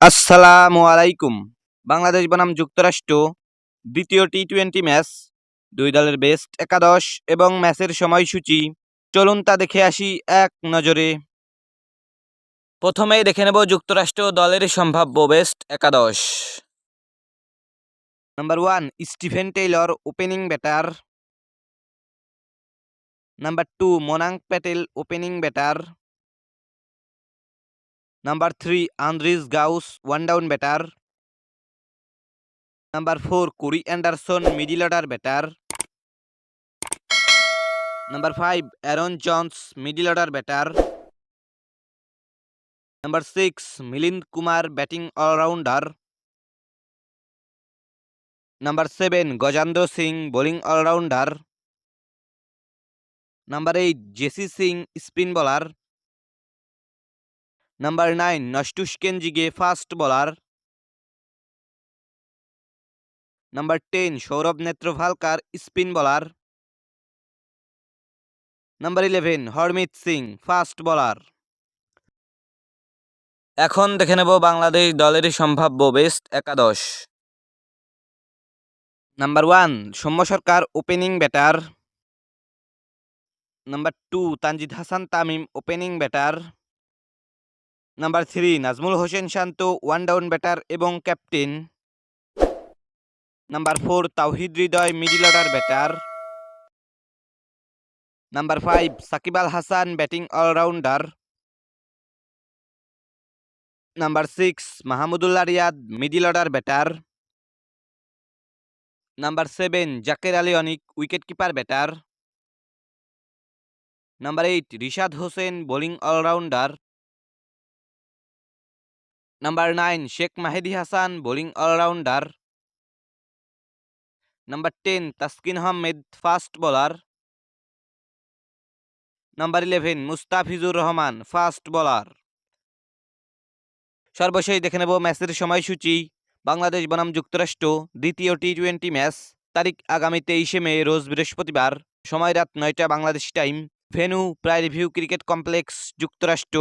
আসসালামু আলাইকুম। বাংলাদেশ বনাম যুক্তরাষ্ট্র, দ্বিতীয় টি টোয়েন্টি ম্যাচ দুই দলের বেস্ট একাদশ এবং ম্যাচের সময়সূচি। চলুন তা দেখে আসি এক নজরে। প্রথমেই দেখে নেব যুক্তরাষ্ট্র দলের সম্ভাব্য বেস্ট একাদশ। Number one Steven Taylor opening batter number two Monank Patel opening batter number three Andries Gous one down batter number four Corey Anderson middle order batter number five Aaron Jones middle order batter number six Milind Kumar batting allrounder number seven Gajanand Singh bowling allrounder number eight Jessy Singh spin bowler number nine Nosthush Kenjige fast bowler number ten Saurabh Netravalkar spin bowler number eleven Harmeet Singh fast bowler এখন দেখে নেব বাংলাদেশ দলেরই সম্ভাব্য best একাদশ। Number one Soumya Sarkar opening batter number two Tanzid Hasan Tamim opening batter number three Najmul Hossain Shanto one down batter এবং captain number four Towhid Hridoy middle order batter number five Shakib Al Hasan batting allrounder number six Mahmudullah Riyad middle order batter number seven Jaker Ali Anik wicket keeper batter number eight Rishad Hossain bowling allrounder number nine Sheikh Mahedi Hasan bowling allrounder number ten Taskin Ahmed fast bowler number eleven Mustafizur Rahman fast bowler সর্বশেষ দেখে নেব ম্যাচের সময়সূচি। বাংলাদেশ বনাম যুক্তরাষ্ট্র, দ্বিতীয় T twenty match, তারিখ আগামী তেইশে মে, রোজ বৃহস্পতিবার। সময় রাত নয়টা, Bangladesh time venue Prairie View cricket complex, যুক্তরাষ্ট্র।